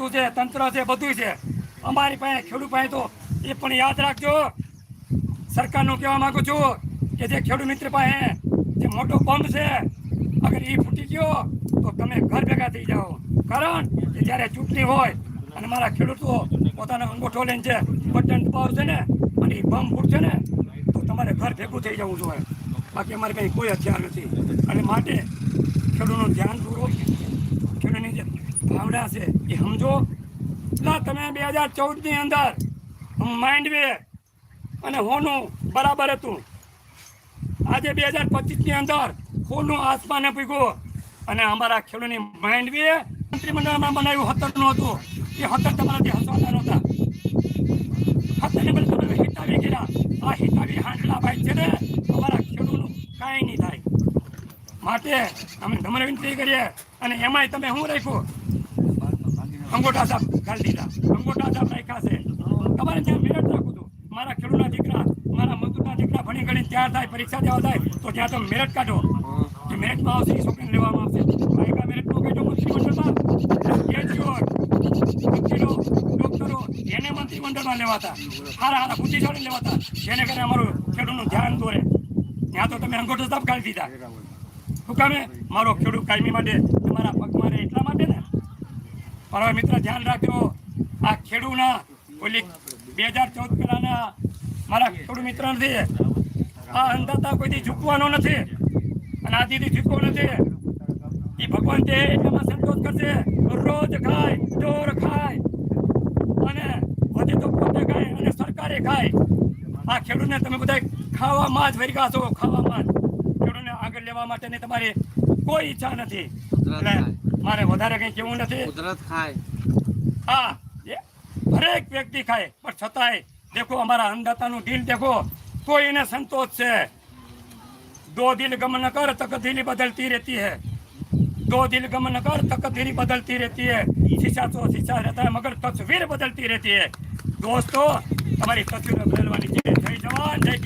વહીવટું છે, તંત્ર છે બધું છે. અમારી પાસે ખેડૂત પાસે તો એ પણ યાદ રાખજો. સરકારનું કહેવા માગું છું કે જે ખેડૂત મિત્ર પાસે જે મોટો પંપ છે, અગર એ ફૂટી ગયો, તો તમે ઘર ભેગા થઈ જાઓ. કારણ કે જ્યારે ચૂંટણી હોય અને મારા ખેડૂતો પોતાનો અંગૂઠો લઈને છે બટન દબાવશે ને, અને એ બમ ફૂટશે ને, તો તમારે ઘર ભેગું થઈ જવું જોઈએ. બાકી અમારે કંઈ કોઈ હથિયાર નથી. અને માટે ખેડૂતનું ધ્યાન ખેડૂતની છે. એ સમજો? ના તમે બે હજાર ચૌદની અંદર માઇન્ડવે અને હોનું બરાબર હતું. આજે બે હજાર પચીસની અંદર હોનું આસમાને પૂગ્યું અને અમારા ખેડૂતની માઇન્ડવે મંત્રીમંડળમાં બનાવ્યું હતરનું હતું. એ હતર તમારાથી હસવાના નહોતા. હતરને બદલે તમે હિતાવી ગયા આ હિતાવી હાંડલા ભાઈ છે ને, અમારા ખેડૂતનું કાંઈ નહીં થાય. માટે અમે તમને વિનંતી કરીએ અને એમાંય તમે શું રાખ્યું? અંગોઠા સાહેબ ગાળી દીધા. અંગોઠા સાહેબ રાખ્યા છે. તમારે ત્યાં મેરટ રાખું છું. મારા ખેડૂતના દીકરા, મારા મજૂરના દીકરા ભણી ગણી તૈયાર થાય, પરીક્ષા દેવા થાય તો ત્યાં તમે મેરટ કાઢો. જે મેરટમાં આવશે એ છોકરીને લેવામાં આવશે. ભાઈકા મેરટનું કહેજો મંત્રીમંડળમાં એજીઓ વકીલો, ડોક્ટરો, એને મંત્રીમંડળમાં લેવાતા. સારા હારા બુદ્ધિશાળી લેવાતા. જેને કરીને અમારું ખેડૂતનું ધ્યાન દોરે. ત્યાં તો તમે અંગોઠો સાહેબ કાઢી દીધા. શું કામે? મારો ખેડૂત કાયમી માટે, તમારા પગમાં રહે એટલા માટે ને? પણ હવે મિત્ર ધ્યાન રાખજો. આ ખેડૂના ઓલી બે હજાર ચૌદ પહેલાના મારા ખેડૂત મિત્ર નથી આ અંધાતા કોઈથી ઝૂકવાનો નથી અને આ દીદી ઝૂકવો નથી. એ ભગવાન તે એમાં સંતોષ કરશે રોજ ખાય ચોર ખાય અને વધે તો પોતે ખાય અને સરકારે ખાય. આ ખેડૂતને તમે બધા ખાવામાં જ વરિગા છો ખાવામાં જ. ખેડૂતને આગળ લેવા માટેની તમારી કોઈ ઈચ્છા નથી. એટલે મારે વધારે કંઈ કહેવું નથી કુદરત ખાય હા એ હરેક વ્યક્તિ ખાય પણ છતાંય દેખો અમારા અન્નદાતાનું દિલ દેખો તો એને સંતોષ છે દો દિલ ગમ ન કર તકદીરી બદલતી રહેતી है दो दिल गम न कर तकदीरी बदलती रहती है शीशा तो शीशा रहता है मगर तस्वीर बदलती रहती है दोस्तों તમારી તસવીર બદલવાની છે જય જવાન જય કિસાન